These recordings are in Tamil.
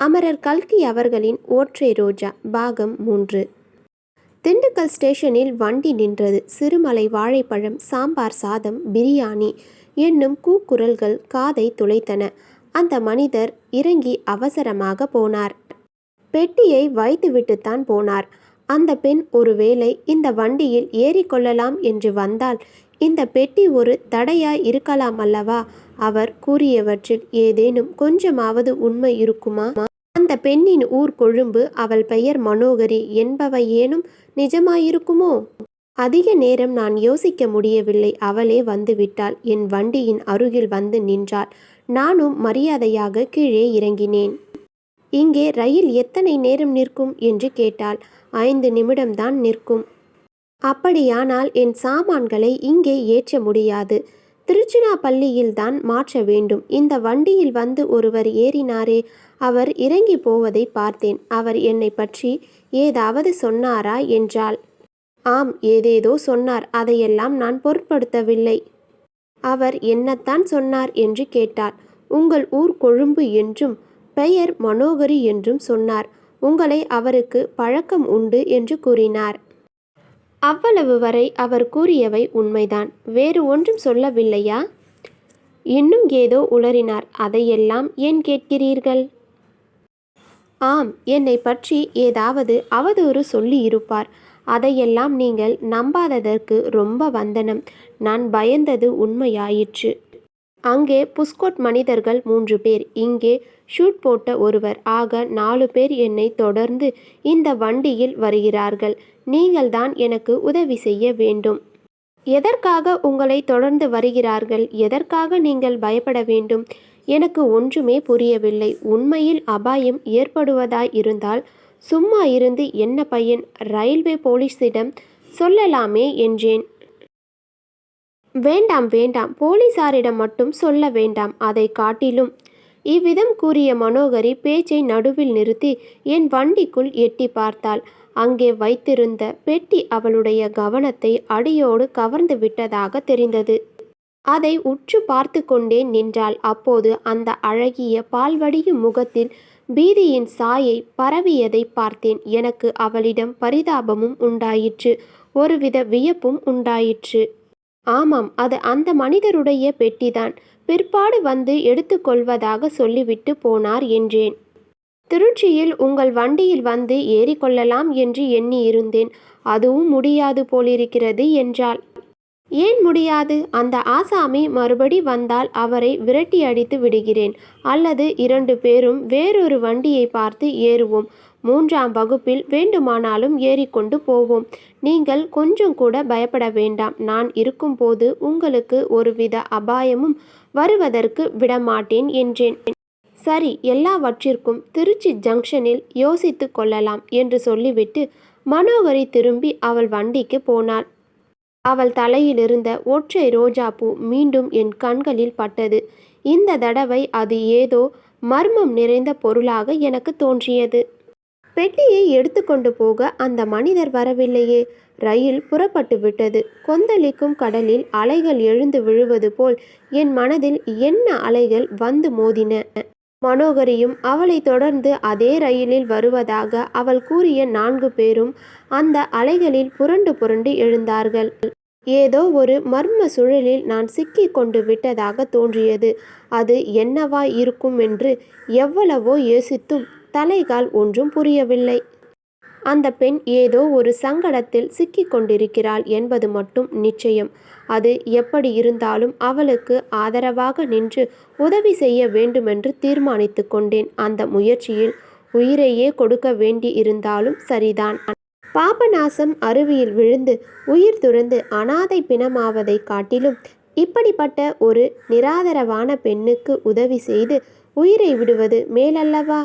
அமரர் கல்கி அவர்களின் ஓற்றை ரோஜா பாகம் மூன்று. திண்டுக்கல் ஸ்டேஷனில் வண்டி நின்றது. சிறுமலை வாழைப்பழம் சாம்பார் சாதம் பிரியாணி என்னும் கூக்குரல்கள் காதை துளைத்தன. அந்த மனிதர் இறங்கி அவசரமாக போனார். பெட்டியை வைத்துவிட்டுத்தான் போனார். அந்த பெண் ஒருவேளை இந்த வண்டியில் ஏறிக்கொள்ளலாம் என்று வந்தால் இந்த பெட்டி ஒரு தடையாய் இருக்கலாம் அல்லவா? அவர் கூறியவற்றில் ஏதேனும் கொஞ்சமாவது உண்மை இருக்குமா? அந்த பெண்ணின் ஊர் கொழும்பு அவள் பெயர் மனோகரி என்பவை ஏனும் நிஜமாயிருக்குமோ? அதிக நேரம் நான் யோசிக்க முடியவில்லை. அவளே வந்துவிட்டாள். என் வண்டியின் அருகில் வந்து நின்றாள். நானும் மரியாதையாக கீழே இறங்கினேன். இங்கே ரயில் எத்தனை நேரம் நிற்கும்? என்று கேட்டாள். ஐந்து நிமிடம்தான் நிற்கும். அப்படியானால் என் சாமான்களை இங்கே ஏற்ற முடியாது. திருச்சினாப்பள்ளியில்தான் மாற்ற வேண்டும். இந்த வண்டியில் வந்து ஒருவர் ஏறினாரே அவர் இறங்கி போவதை பார்த்தேன். அவர் என்னை பற்றி ஏதாவது சொன்னாரா என்றாள். ஆம் ஏதேதோ சொன்னார். அதையெல்லாம் நான் பொருட்படுத்தவில்லை. அவர் என்னத்தான் சொன்னார் என்று கேட்டார். உங்கள் ஊர் கொழும்பு என்றும் பெயர் மனோகரி என்றும் சொன்னார். உங்களை அவருக்கு பழக்கம் உண்டு என்று கூறினார். அவ்வளவு வரை அவர் கூறியவை உண்மைதான். வேறு ஒன்றும் சொல்லவில்லையா? இன்னும் ஏதோ உளறினார். அதையெல்லாம் ஏன் கேட்கிறீர்கள்? ஆம் என்னை பற்றி ஏதாவது அவதூறு சொல்லியிருப்பார். அதையெல்லாம் நீங்கள் நம்பாததற்கு ரொம்ப வந்தனம். நான் பயந்தது உண்மையாயிற்று. அங்கே புஸ்கோட் மனிதர்கள் மூன்று பேர். இங்கே ஷூட் போட்ட ஒருவர். ஆக நாலு பேர் என்னை தொடர்ந்து இந்த வண்டியில் வருகிறார்கள். நீங்கள்தான் எனக்கு உதவி செய்ய வேண்டும். எதற்காக உங்களை தொடர்ந்து வருகிறார்கள்? எதற்காக நீங்கள் பயப்பட வேண்டும்? எனக்கு ஒன்றுமே புரியவில்லை. உண்மையில் அபாயம் ஏற்படுவதாய் இருந்தால் சும்மா இருந்து என்ன பையன்? ரயில்வே போலீஸிடம் சொல்லலாமே என்றேன். வேண்டாம் வேண்டாம். போலீசாரிடம் மட்டும் சொல்ல வேண்டாம். அதை காட்டிலும் இவ்விதம் கூறிய மனோகரி பேச்சை நடுவில் நிறுத்தி என் வண்டிக்குள் எட்டி பார்த்தாள். அங்கே வைத்திருந்த பெட்டி அவளுடைய கவனத்தை அடியோடு கவர்ந்து விட்டதாக தெரிந்தது. அதை உற்று பார்த்து கொண்டே நின்றாள். அப்போது அந்த அழகிய பால்வடியும் முகத்தில் பீதியின் சாயை பரவியதை பார்த்தேன். எனக்கு அவளிடம் பரிதாபமும் உண்டாயிற்று. ஒருவித வியப்பும் உண்டாயிற்று. ஆமாம் அது அந்த மனிதருடைய பெட்டிதான். பிற்பாடு வந்து எடுத்துக்கொள்வதாக சொல்லிவிட்டு போனார் என்றேன். திருச்சியில் உங்கள் வண்டியில் வந்து ஏறிக்கொள்ளலாம் என்று எண்ணியிருந்தேன். அதுவும் முடியாது போலிருக்கிறது என்றாள். ஏன் முடியாது? அந்த ஆசாமி மறுபடி வந்தால் அவரை விரட்டி அடித்து விடுகிறேன். அல்லது இரண்டு பேரும் வேறொரு வண்டியை பார்த்து ஏறுவோம். மூன்றாம் வகுப்பில் வேண்டுமானாலும் ஏறிக்கொண்டு போவோம். நீங்கள் கொஞ்சம் கூட பயப்பட வேண்டாம். நான் இருக்கும்போது உங்களுக்கு ஒருவித அபாயமும் வருவதற்கு விடமாட்டேன் என்றேன். சரி எல்லாவற்றிற்கும் திருச்சி ஜங்ஷனில் யோசித்து கொள்ளலாம் என்று சொல்லிவிட்டு மனோகரி திரும்பி அவள் வண்டிக்கு போனாள். அவள் தலையிலிருந்த ஒற்றை ரோஜாப்பூ மீண்டும் என் கண்களில் பட்டது. இந்த தடவை அது ஏதோ மர்மம் நிறைந்த பொருளாக எனக்கு தோன்றியது. பெட்டியை எடுத்துக்கொண்டு போக அந்த மனிதர் வரவில்லையே. ரயில் புறப்பட்டு விட்டது. கொந்தளிக்கும் கடலில் அலைகள் எழுந்து விழுவது போல் என் மனதில் என்ன அலைகள் வந்து மோதின? மனோகரியும் அவளை தொடர்ந்து அதே ரயிலில் வருவதாக அவள் கூறிய நான்கு பேரும் அந்த அலைகளில் புரண்டு புரண்டு எழுந்தார்கள். ஏதோ ஒரு மர்ம சுழலில் நான் சிக்கி கொண்டு விட்டதாக தோன்றியது. அது என்னவா இருக்கும் என்று எவ்வளவோ யோசித்தும் தலைகால் ஒன்றும் புரியவில்லை. அந்த பெண் ஏதோ ஒரு சங்கடத்தில் சிக்கிக் கொண்டிருக்கிறாள் என்பது மட்டும் நிச்சயம். அது எப்படி இருந்தாலும் அவளுக்கு ஆதரவாக நின்று உதவி செய்ய வேண்டுமென்று தீர்மானித்து கொண்டேன். அந்த முயற்சியில் உயிரையே கொடுக்க வேண்டி இருந்தாலும் சரிதான். பாபநாசம் அருவியில் விழுந்து உயிர் துறந்து அனாதை பிணமாவதை காட்டிலும் இப்படிப்பட்ட ஒரு நிராதரவான பெண்ணுக்கு உதவி செய்து உயிரை விடுவது மேலல்லவா?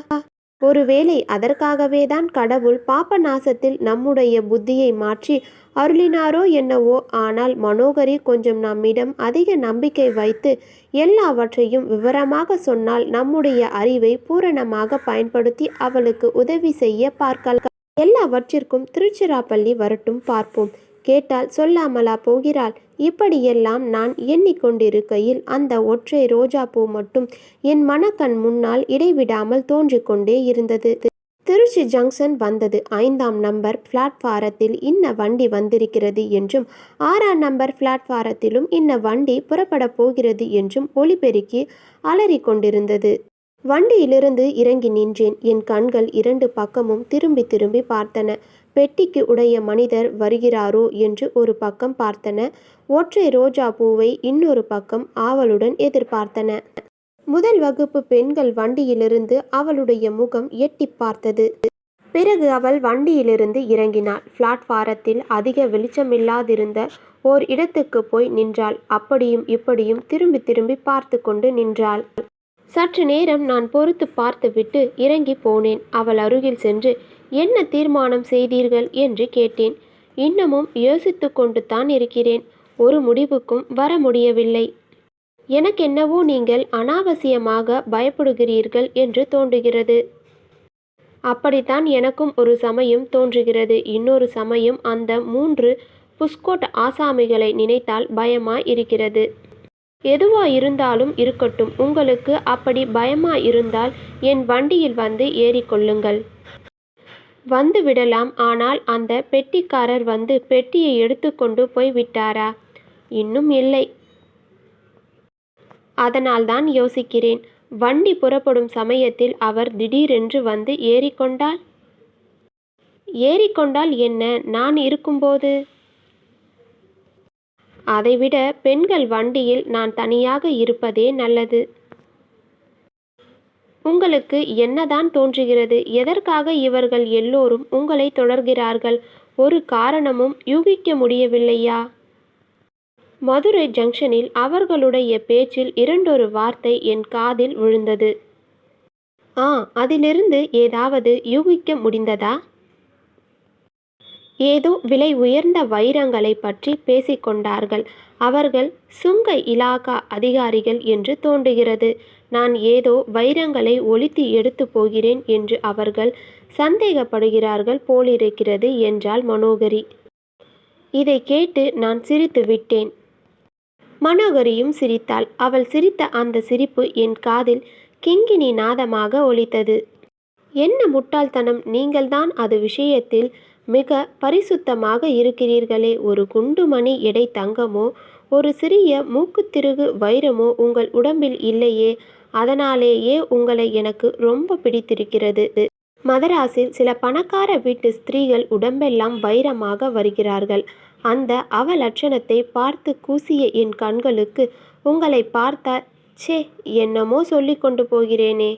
ஒருவேளை அதற்காகவே தான் கடவுள் பாப்பநாசத்தில் நம்முடைய புத்தியை மாற்றி அருளினாரோ என்னவோ ஆனால் மனோகரி கொஞ்சம் நம்மிடம் அதிக நம்பிக்கை வைத்து எல்லாவற்றையும் விவரமாக சொன்னால் நம்முடைய அறிவை பூரணமாக பயன்படுத்தி அவளுக்கு உதவி செய்ய பார்க்கலாம். எல்லாவற்றிற்கும் திருச்சிராப்பள்ளி வரட்டும் பார்ப்போம். கேட்டால் சொல்லாமலா போகிறாள்? இப்படியெல்லாம் நான் எண்ணிக்கொண்டிருக்கையில் அந்த ஒற்றை ரோஜாப்பூ மட்டும் என் மனக்கண் முன்னால் இடைவிடாமல் தோன்றிக்கொண்டே இருந்தது. திருச்சி ஜங்ஷன் வந்தது. ஐந்தாம் நம்பர் பிளாட்ஃபாரத்தில் இன்ன வண்டி வந்திருக்கிறது என்றும் ஆறாம் நம்பர் பிளாட்ஃபாரத்திலும் இன்ன வண்டி புறப்படப் போகிறது என்றும் ஒளிபெருக்கி அலறி கொண்டிருந்தது வண்டியிலிருந்து இறங்கி நின்றேன். என் கண்கள் இரண்டு பக்கமும் திரும்பி திரும்பி பார்த்தன. பெட்டிக்கு உடைய மனிதர் வருகிறாரோ என்று ஒரு பக்கம் பார்த்தன. ஒற்றை ரோஜா பூவை இன்னொரு பக்கம் ஆவலுடன் எதிர்பார்த்தன. முதல் வகுப்பு பெண்கள் வண்டியிலிருந்து அவளுடைய முகம் எட்டி பார்த்தது. பிறகு அவள் வண்டியிலிருந்து இறங்கினாள். பிளாட்பாரத்தில் அதிக வெளிச்சமில்லாதிருந்த ஓர் இடத்துக்கு போய் நின்றாள். அப்படியும் இப்படியும் திரும்பி திரும்பி பார்த்து கொண்டு நின்றாள். சற்று நேரம் நான் பொறுத்து பார்த்துவிட்டு இறங்கி போனேன். அவள் அருகில் சென்று என்ன தீர்மானம் செய்தீர்கள் என்று கேட்டேன். இன்னமும் யோசித்து கொண்டு தான் இருக்கிறேன். ஒரு முடிவுக்கும் வர முடியவில்லை. எனக்கென்னவோ நீங்கள் அனாவசியமாக பயப்படுகிறீர்கள் என்று தோன்றுகிறது. அப்படித்தான் எனக்கும் ஒரு சமயம் தோன்றுகிறது. இன்னொரு சமயம் அந்த மூன்று புஸ்கோட் ஆசாமிகளை நினைத்தால் பயமாய் இருக்கிறது. எதுவா இருந்தாலும் இருக்கட்டும். உங்களுக்கு அப்படி பயமா இருந்தால் என் வண்டியில் வந்து ஏறிக்கொள்ளுங்கள். வந்து விடலாம். ஆனால் அந்த பெட்டிக்காரர் வந்து பெட்டியை எடுத்துக்கொண்டு போய் விட்டாரா? இன்னும் இல்லை. அதனால்தான் யோசிக்கிறேன். வண்டி புறப்படும் சமயத்தில் அவர் திடீரென்று வந்து ஏறிக்கொண்டால்? ஏறிக்கொண்டால் என்ன? நான் இருக்கும்போது? அதைவிட பெண்கள் வண்டியில் நான் தனியாக இருப்பதே நல்லது. உங்களுக்கு என்னதான் தோன்றுகிறது? எதற்காக இவர்கள் எல்லோரும் உங்களை தொடர்கிறார்கள்? ஒரு காரணமும் யூகிக்க முடியவில்லையா? மதுரை ஜங்ஷனில் அவர்களுடைய பேச்சில் இரண்டொரு வார்த்தை என் காதில் விழுந்தது. ஆ அதிலிருந்து ஏதாவது யூகிக்க முடிந்ததா? ஏதோ விலை உயர்ந்த வைரங்களை பற்றி பேசிக்கொண்டார்கள். அவர்கள் சுங்க இலாகா அதிகாரிகள் என்று தோன்றுகிறது. நான் ஏதோ வைரங்களை ஒழித்து எடுத்து போகிறேன் என்று அவர்கள் சந்தேகப்படுகிறார்கள் போலிருக்கிறது என்றாள் மனோகரி. இதை கேட்டு நான் சிரித்து விட்டேன். மனோகரியும் சிரித்தாள். அவள் சிரித்த அந்த சிரிப்பு என் காதில் கிங்கினி நாதமாக ஒலித்தது. என்ன முட்டாள்தனம்! நீங்கள்தான் அது விஷயத்தில் மிக பரிசுத்தமாக இருக்கிறீர்களே. ஒரு குண்டுமணி எடை தங்கமோ ஒரு சிறிய மூக்குத்திருகு வைரமோ உங்கள் உடம்பில் இல்லையே. அதனாலேயே உங்களை எனக்கு ரொம்ப பிடித்திருக்கிறது. மதராஸில் சில பணக்கார வீட்டு ஸ்திரீகள் உடம்பெல்லாம் வைரமாக வருகிறார்கள். அந்த அவலட்சணத்தை பார்த்து கூசிய என் கண்களுக்கு உங்களை பார்த்தா ச்சே என்னமோ சொல்லி கொண்டு போகிறேனே.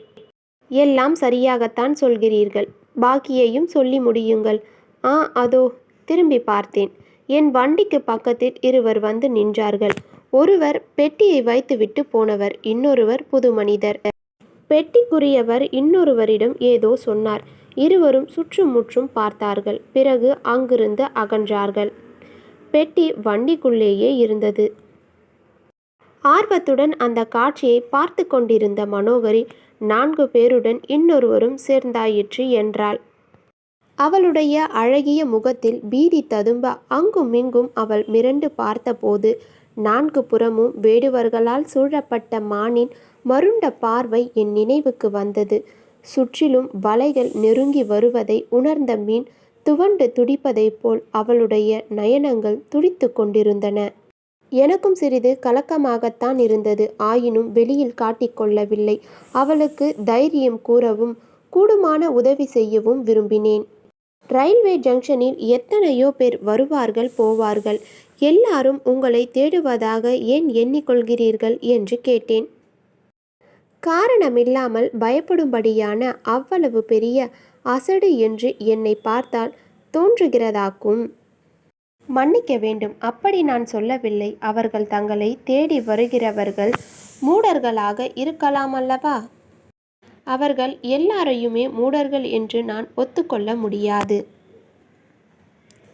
எல்லாம் சரியாகத்தான் சொல்கிறீர்கள். பாக்கியையும் சொல்லி முடியுங்கள். ஆ அதோ திரும்பி பார்த்தேன். என் வண்டிக்கு பக்கத்தில் இருவர் வந்து நின்றார்கள். ஒருவர் பெட்டியை வைத்துவிட்டு போனவர் இன்னொருவர் புது மனிதர். பெட்டிக்குரியவர் இன்னொருவரிடம் ஏதோ சொன்னார். இருவரும் சுற்றுமுற்றும் பார்த்தார்கள். பிறகு அங்கிருந்து அகன்றார்கள். பெட்டி வண்டிக்குள்ளேயே இருந்தது. ஆர்வத்துடன் அந்த காட்சியை பார்த்து கொண்டிருந்த மனோகரி நான்கு பேருடன் இன்னொருவரும் சேர்ந்தாயிற்று என்றாள். அவளுடைய அழகிய முகத்தில் பீதி ததும்ப அங்கும் இங்கும் அவள் மிரண்டு பார்த்தபோது நான்கு புறமும் வேடுவர்களால் சூழப்பட்ட மானின் மருண்ட பார்வை என் நினைவுக்கு வந்தது. சுற்றிலும் வலைகள் நெருங்கி வருவதை உணர்ந்த மீன் துவண்டு துடிப்பதைப் போல் அவளுடைய நயனங்கள் துடித்து கொண்டிருந்தன. எனக்கும் சிறிது கலக்கமாகத்தான் இருந்தது. ஆயினும் வெளியில் காட்டிக்கொள்ளவில்லை அவளுக்கு தைரியம் கூறவும் கூடுமான உதவி செய்யவும் விரும்பினேன். ரயில்வே ஜங்ஷனில் எத்தனையோ பேர் வருவார்கள் போவார்கள். எல்லாரும் உங்களை தேடுவதாக ஏன் எண்ணிக்கொள்கிறீர்கள் என்று கேட்டேன். காரணமில்லாமல் பயப்படும்படியான அவ்வளவு பெரிய அசடு என்று என்னை பார்த்தால் தோன்றுகிறதாக்கும். மன்னிக்க வேண்டும். அப்படி நான் சொல்லவில்லை. அவர்கள் தங்களை தேடி வருகிறவர்கள் மூடர்களாக இருக்கலாமல்லவா அவர்கள் எல்லாரையுமே மூடர்கள் என்று நான் ஒத்துக்கொள்ள முடியாது.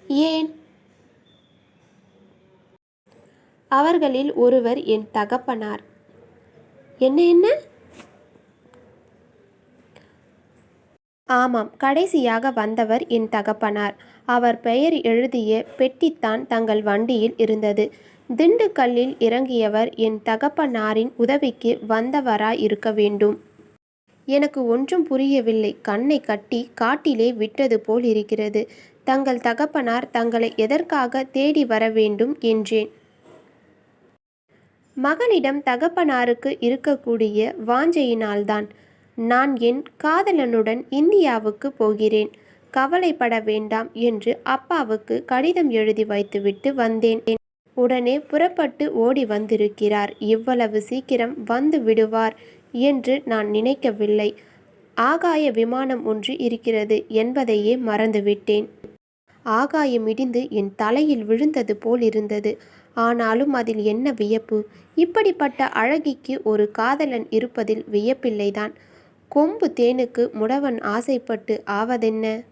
ஏன்? அவர்களில் ஒருவர் என் தகப்பனார். என்ன என்ன? ஆமாம் கடைசியாக வந்தவர் என் தகப்பனார். அவர் பெயர் எழுதிய பெட்டித்தான் தங்கள் வண்டியில் இருந்தது. திண்டுக்கல்லில் இறங்கியவர் என் தகப்பனாரின் உதவிக்கு வந்தவராய் இருக்க வேண்டும். எனக்கு ஒன்றும் புரியவில்லை. கண்ணை கட்டி காட்டிலே விட்டது போல் இருக்கிறது. தங்கள் தகப்பனார் தங்களை எதற்காக தேடி வர வேண்டும் என்றேன். மகளிடம் தகப்பனாருக்கு இருக்கக்கூடிய வாஞ்சையினால்தான் நான் என் காதலனுடன் இந்தியாவுக்கு போகிறேன். கவலைப்பட வேண்டாம் என்று அப்பாவுக்கு கடிதம் எழுதி வைத்துவிட்டு வந்தேன். உடனே புறப்பட்டு ஓடி வந்திருக்கிறார். இவ்வளவு சீக்கிரம் வந்து விடுவார். என்று நான் நினைக்கவில்லை. ஆகாய விமானம் ஒன்று இருக்கிறது என்பதையே மறந்துவிட்டேன். ஆகாயம் இடிந்து என் தலையில் விழுந்தது போல் இருந்தது. ஆனாலும் அதில் என்ன வியப்பு? இப்படிப்பட்ட அழகிக்கு ஒரு காதலன் இருப்பதில் வியப்பில்லைதான். கொம்பு தேனுக்கு முடவன் ஆசைப்பட்டு ஆவதென்ன?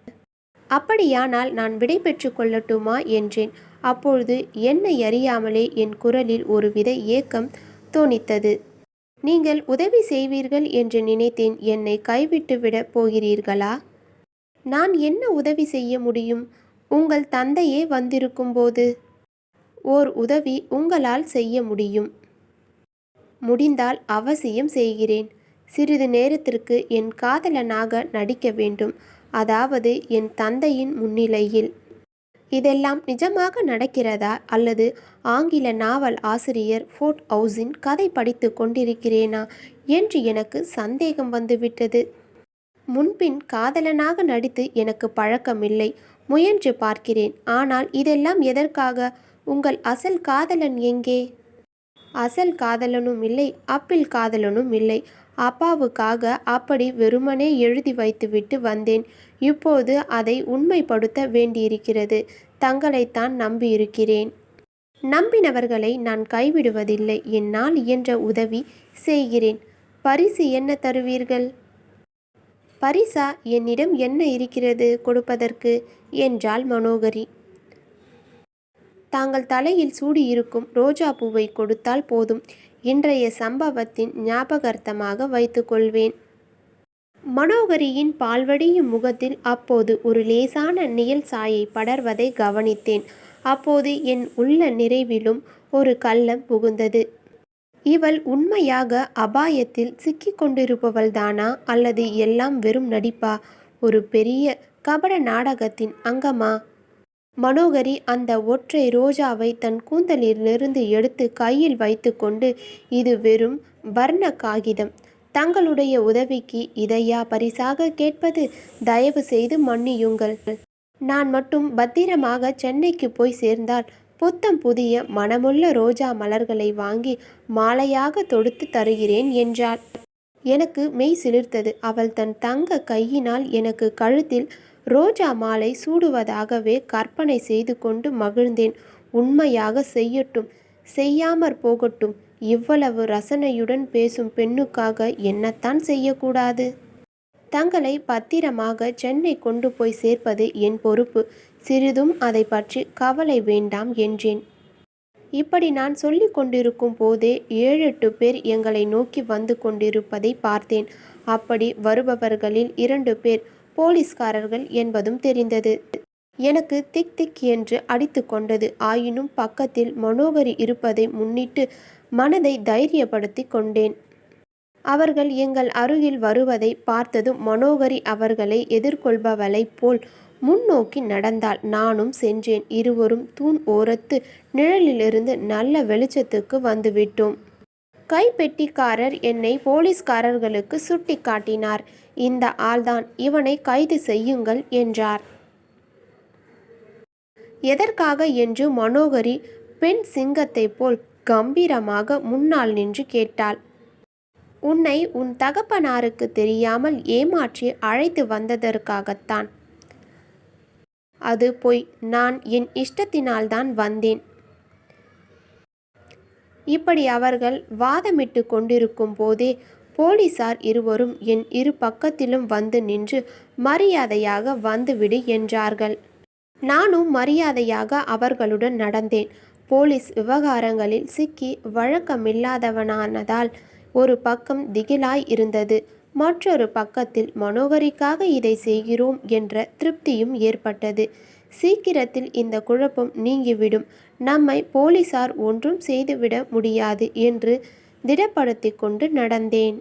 அப்படியானால் நான் விடை பெற்று கொள்ளட்டுமா என்றேன். அப்பொழுது என்னை அறியாமலே என் குரலில் ஒருவித ஏக்கம் தோணித்தது. நீங்கள் உதவி செய்வீர்கள் என்று நினைத்தேன் என்னை கைவிட்டு விட போகிறீர்களா? நான் என்ன உதவி செய்ய முடியும்? உங்கள் தந்தையே வந்திருக்கும்போது ஓர் உதவி உங்களால் செய்ய முடியும். முடிந்தால் அவசியம் செய்கிறேன். சிறிது நேரத்திற்கு என் காதலனாக நடிக்க வேண்டும். அதாவது என் தந்தையின் முன்னிலையில். இதெல்லாம் நிஜமாக நடக்கிறதா? அல்லது ஆங்கில நாவல் ஆசிரியர் ஃபோர்ட் ஹவுஸின் கதை படித்து கொண்டிருக்கிறேனா? என்று எனக்கு சந்தேகம் வந்துவிட்டது. முன்பின் காதலனாக நடித்து எனக்கு பழக்கமில்லை. முயன்று பார்க்கிறேன். ஆனால் இதெல்லாம் எதற்காக? உங்கள் அசல் காதலன் எங்கே? அசல் காதலனும் இல்லை அப்பிள் காதலனும் இல்லை. அப்பாவுக்காக அப்படி வெறுமனே எழுதி வைத்துவிட்டு வந்தேன். இப்போது அதை உண்மைப்படுத்த வேண்டியிருக்கிறது. தங்களைத்தான் நம்பியிருக்கிறேன். நம்பினவர்களை நான் கைவிடுவதில்லை. என்னால் இயன்ற உதவி செய்கிறேன். பரிசு என்ன தருவீர்கள்? பரிசா? என்னிடம் என்ன இருக்கிறது கொடுப்பதற்கு? என்றாள் மனோகரி. தாங்கள் தலையில் சூடியிருக்கும் ரோஜா பூவை கொடுத்தால் போதும். இன்றைய சம்பவத்தின் ஞாபகார்த்தமாக வைத்துக்கொள்வேன். மனோகரியின் பால்வடியும் முகத்தில் அப்போது ஒரு லேசான நியல் சாயை படர்வதை கவனித்தேன். அப்போது என் உள்ள நிறைவிலும் ஒரு கள்ளம் புகுந்தது. இவள் உண்மையாக அபாயத்தில் சிக்கிக் கொண்டிருப்பவள்தானா அல்லது எல்லாம் வெறும் நடிப்பா? ஒரு பெரிய கபட நாடகத்தின் அங்கமா? மனோகரி அந்த ஒற்றை ரோஜாவை தன் கூந்தலிலிருந்து எடுத்து கையில் வைத்துக்கொண்டு இது வெறும் வர்ண காகிதம் தங்களுடைய உதவிக்கு இதையா பரிசாக கேட்பது? தயவு செய்து மன்னியுங்கள். நான் மட்டும் பத்திரமாக சென்னைக்கு போய் சேர்ந்தால் புத்தம் புதிய மனமுள்ள ரோஜா மலர்களை வாங்கி மாலையாக தொடுத்து தருகிறேன் என்றாள். எனக்கு மெய் சிலிர்த்தது. அவள் தன் தங்க கையினால் எனக்கு கழுத்தில் ரோஜா மாலை சூடுவதாகவே கற்பனை செய்து கொண்டு மகிழ்ந்தேன். உண்மையாக செய்யட்டும் செய்யாமற் போகட்டும். இவ்வளவு ரசனையுடன் பேசும் பெண்ணுக்காக என்னத்தான் செய்யக்கூடாது? தங்களை பத்திரமாக சென்னை கொண்டு போய் சேர்ப்பது என் பொறுப்பு. சிறிதும் அதை பற்றி கவலை வேண்டாம் என்றேன். இப்படி நான் சொல்லி கொண்டிருக்கும் போதே ஏழெட்டு பேர் எங்களை நோக்கி வந்து கொண்டிருப்பதை பார்த்தேன். அப்படி வருபவர்களில் இரண்டு பேர் போலீஸ்காரர்கள் என்பதும் தெரிந்தது. எனக்கு திக் திக் என்று அடித்து கொண்டது. ஆயினும் பக்கத்தில் மனோகரி இருப்பதை முன்னிட்டு மனதை தைரியப்படுத்தி கொண்டேன். அவர்கள் எங்கள் அருகில் வருவதை பார்த்ததும் மனோகரி அவர்களை எதிர்கொள்பவளைப் போல் முன்னோக்கி நடந்தால் நானும் சென்றேன். இருவரும் தூண் ஓரத்து நிழலிலிருந்து நல்ல வெளிச்சத்துக்கு வந்துவிட்டோம். கைப்பெட்டிக்காரர் என்னை போலீஸ்காரர்களுக்கு சுட்டி காட்டினார் இந்த ஆள்தான் இவனை கைது செய்யுங்கள் என்றார். எதற்காக என்று மனோகரி பெண் சிங்கத்தை போல் கம்பீரமாக முன்னால் நின்று கேட்டாள். உன்னை உன் தகப்பனாருக்கு தெரியாமல் ஏமாற்றி அழைத்து வந்ததற்காகத்தான். அது பொய் நான் என் இஷ்டத்தினால்தான் வந்தேன். இப்படி அவர்கள் வாதமிட்டு கொண்டிருக்கும் போதே போலீசார் இருவரும் என் இரு பக்கத்திலும் வந்து நின்று மரியாதையாக வந்துவிடு என்றார்கள். நானும் மரியாதையாக அவர்களுடன் நடந்தேன். போலீஸ் விவகாரங்களில் சிக்கி வழக்கமில்லாதவனானதால் ஒரு பக்கம் திகிலாய் இருந்தது. மற்றொரு பக்கத்தில் மனோகரிக்காக இதை செய்கிறோம் என்ற திருப்தியும் ஏற்பட்டது. சீக்கிரத்தில் இந்த குழப்பம் நீங்கிவிடும். நம்மை போலீசார் ஒன்றும் செய்துவிட முடியாது என்று திடப்படுத்திக் கொண்டு நடந்தேன்.